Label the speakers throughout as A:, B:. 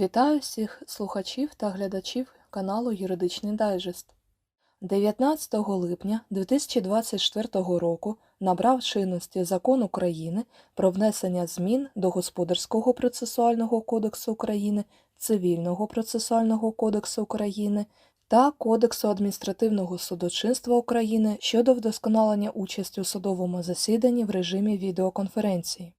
A: Вітаю всіх слухачів та глядачів каналу Юридичний Дайджест. 19 липня 2024 року набрав чинності Закон України про внесення змін до Господарського процесуального кодексу України, Цивільного процесуального кодексу України та Кодексу адміністративного судочинства України щодо вдосконалення участі у судовому засіданні в режимі відеоконференції.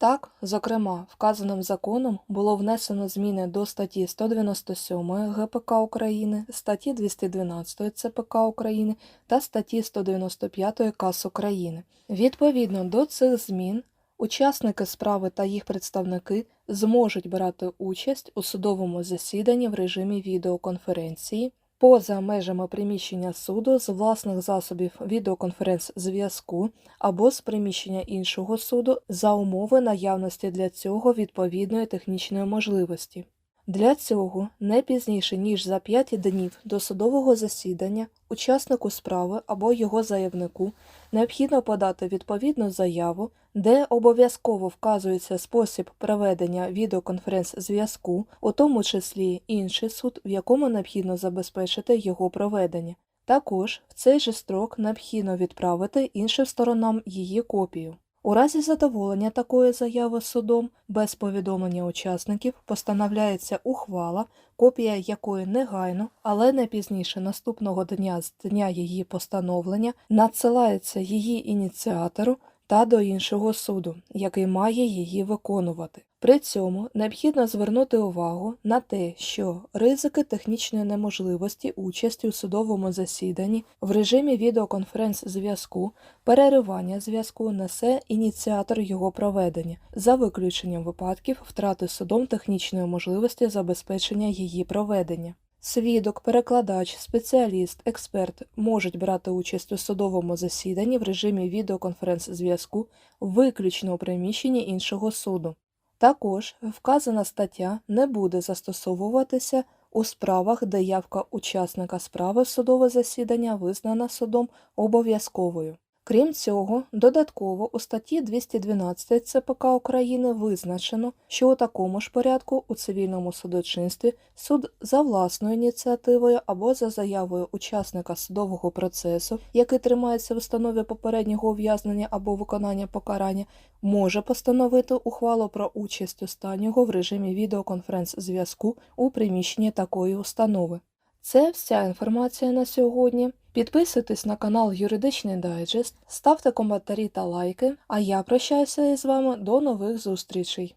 A: Так, зокрема, вказаним законом було внесено зміни до статті 197 ГПК України, статті 212 ЦПК України та статті 195 КАС України. Відповідно до цих змін, учасники справи та їх представники зможуть брати участь у судовому засіданні в режимі відеоконференції поза межами приміщення суду з власних засобів відеоконференц-зв'язку або з приміщення іншого суду за умови наявності для цього відповідної технічної можливості. Для цього не пізніше ніж за 5 днів до судового засідання учаснику справи або його заявнику необхідно подати відповідну заяву, де обов'язково вказується спосіб проведення відеоконференц-зв'язку, у тому числі інший суд, в якому необхідно забезпечити його проведення. Також в цей же строк необхідно відправити іншим сторонам її копію. У разі задоволення такої заяви судом без повідомлення учасників постановляється ухвала, копія якої негайно, але не пізніше наступного дня з дня її постановлення надсилається її ініціатору та до іншого суду, який має її виконувати. При цьому необхідно звернути увагу на те, що ризики технічної неможливості участі у судовому засіданні в режимі відеоконференц-зв'язку, переривання зв'язку несе ініціатор його проведення, за виключенням випадків втрати судом технічної можливості забезпечення її проведення. Свідок, перекладач, спеціаліст, експерт можуть брати участь у судовому засіданні в режимі відеоконференц-зв'язку виключно у приміщенні іншого суду. Також вказана стаття не буде застосовуватися у справах, де явка учасника справи судове засідання визнана судом обов'язковою. Крім цього, додатково у статті 212 ЦПК України визначено, що у такому ж порядку у цивільному судочинстві суд за власною ініціативою або за заявою учасника судового процесу, який тримається в установі попереднього ув'язнення або виконання покарання, може постановити ухвалу про участь останнього в режимі відеоконференц-зв'язку у приміщенні такої установи. Це вся інформація на сьогодні. Підписуйтесь на канал Юридичний Дайджест, ставте коментарі та лайки, а я прощаюся із вами до нових зустрічей.